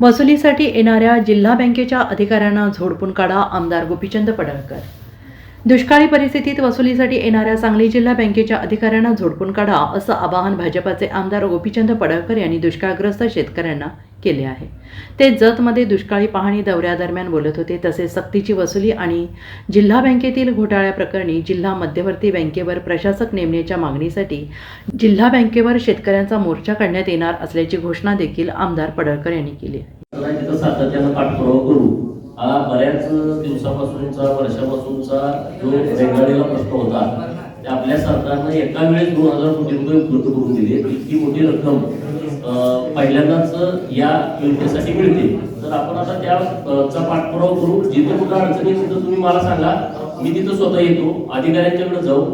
वसुलीसाठी येणाऱ्या जिल्हा बँकेच्या अधिकाऱ्यांना झोडपून काढा आमदार गोपीचंद पडळकर. दुष्काळी परिस्थितीत वसुलीसाठी येणाऱ्या सांगली जिल्हा बँकेच्या अधिकाऱ्यांना झोडपून काढा असं आवाहन भाजपाचे आमदार गोपीचंद पडळकर यांनी दुष्काळग्रस्त शेतकऱ्यांना केले आहे. ते जतमध्ये दुष्काळी पाहणी दौऱ्यादरम्यान बोलत होते तसेच सक्तीची वसुली आणि जिल्हा बँकेतील घोटाळ्याप्रकरणी जिल्हा मध्यवर्ती बँकेवर प्रशासक नेमण्याच्या मागणीसाठी जिल्हा बँकेवर शेतकऱ्यांचा मोर्चा काढण्यात येणार असल्याची घोषणा देखील आमदार पडळकर यांनी केली आहे. हा बऱ्याच दिवसापासूनचा वर्षापासूनचा जो रेंगाळलेला प्रश्न होता ते आपल्या सरकारनं एका वेळेस दोन हजार कोटी रुपये उपलब्ध करून दिले. इतकी मोठी रक्कम पहिल्यांदाच या योजनेसाठी मिळते. तर आपण आता त्याचा पाठपुरावा करू. जिथे कुठं अडचणी तिथं तुम्ही मला सांगा. मी तिथं स्वतः येतो. अधिकाऱ्यांच्याकडे जाऊ.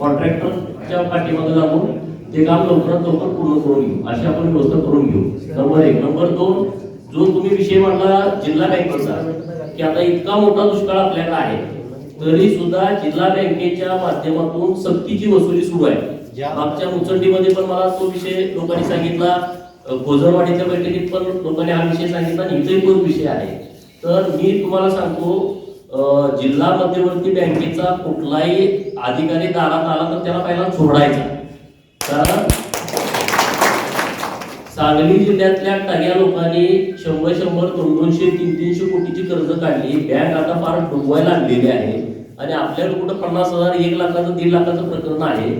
कॉन्ट्रॅक्टरच्या पाठीमागे लागून ते काम लवकरात लवकर पूर्ण करून घेऊ. अशी आपण व्यवस्था करून घेऊ. नंबर एक नंबर दोन जो तुम्ही विषय मांडला जिल्हा बँकेचा की आता इतका मोठा दुष्काळ आपल्याकडे आहे तरी सुद्धा जिल्हा बँकेच्या माध्यमातून सक्तीची वसुली सुरू आहे. मागच्या मुचंडीमध्ये पण मला तो विषय लोकांनी सांगितला अ, गोजरवाडीच्या बैठकीत पण लोकांनी हा विषय सांगितला आणि इथेही तोच विषय आहे. तर मी तुम्हाला सांगतो जिल्हा मध्यवर्ती बँकेचा कुठलाही अधिकारी दारात आला तर त्याला पहिला सोडायचा कारण सांगली जिल्ह्यातल्या टाग्या लोकांनी शंभर शंभर दोन दोनशे तीन तीनशे कोटीची कर्ज काढली. बँक आता फार डुबवायला लागलेली आहे. आणि आपल्याकडे कुठं पन्नास हजार एक लाखाचं दीड लाखाचं प्रकरण आहे.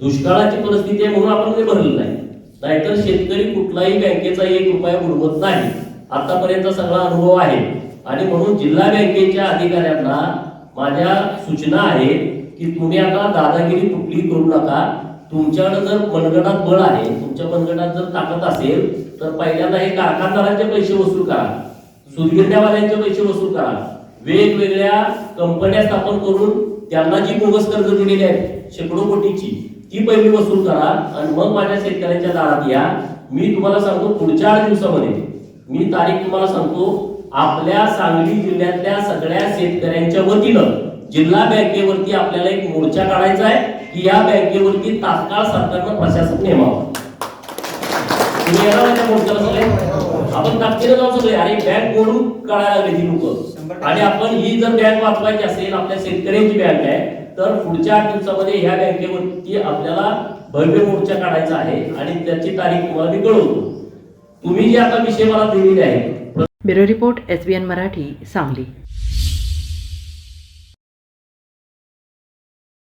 दुष्काळाची परिस्थिती आहे म्हणून आपण ते भरलं नाही. नाहीतर शेतकरी कुठलाही बँकेचा एक रुपया बुडवत नाही. आतापर्यंत सगळा अनुभव आहे. आणि म्हणून जिल्हा बँकेच्या अधिकाऱ्यांना माझ्या सूचना आहेत की तुम्ही आता दादागिरी कुठली करू नका. तुमच्याकडे जर मनगटात बळ आहे तुमच्या मनगटात जर ताकद असेल तर पहिल्यांदा हे कारखानदारांचे पैसे वसूल करा. सुरगिरण्यावाल्यांचे पैसे वसूल करा. वेगवेगळ्या कंपन्या स्थापन करून त्यांना जी बोगस कर्ज दिलेली आहेत शेकडो कोटीची ती पहिली वसूल करा आणि मग माझ्या शेतकऱ्यांच्या दारात या. मी तुम्हाला सांगतो पुढच्या आठ दिवसामध्ये मी तारीख तुम्हाला सांगतो आपल्या सांगली जिल्ह्यातल्या सगळ्या शेतकऱ्यांच्या वतीनं जिल्हा बँकेवरती आपल्याला एक मोर्चा काढायचा आहे. की या बँकेवरती तात्काळ सरकारनं प्रशासक नेमावं. तुम्ही येणार नाही मोर्चाला सगळे? आपण ताकदीनं जाऊ सगळे. अरे बँक मोडून काढायला लागले ही लोक. आणि आपण ही जर बँक वाचवायची असेल आपल्या शेतकऱ्यांची बँक आहे तर पुढच्या आठ दिवसामध्ये ह्या बँकेवरती आपल्याला भव्य मोर्चा काढायचा आहे आणि त्याची तारीख तुम्हाला मी कळवतो. तुम्ही जे आता विषय मला दिलेले आहे bureau report S B N Marathi Sangli.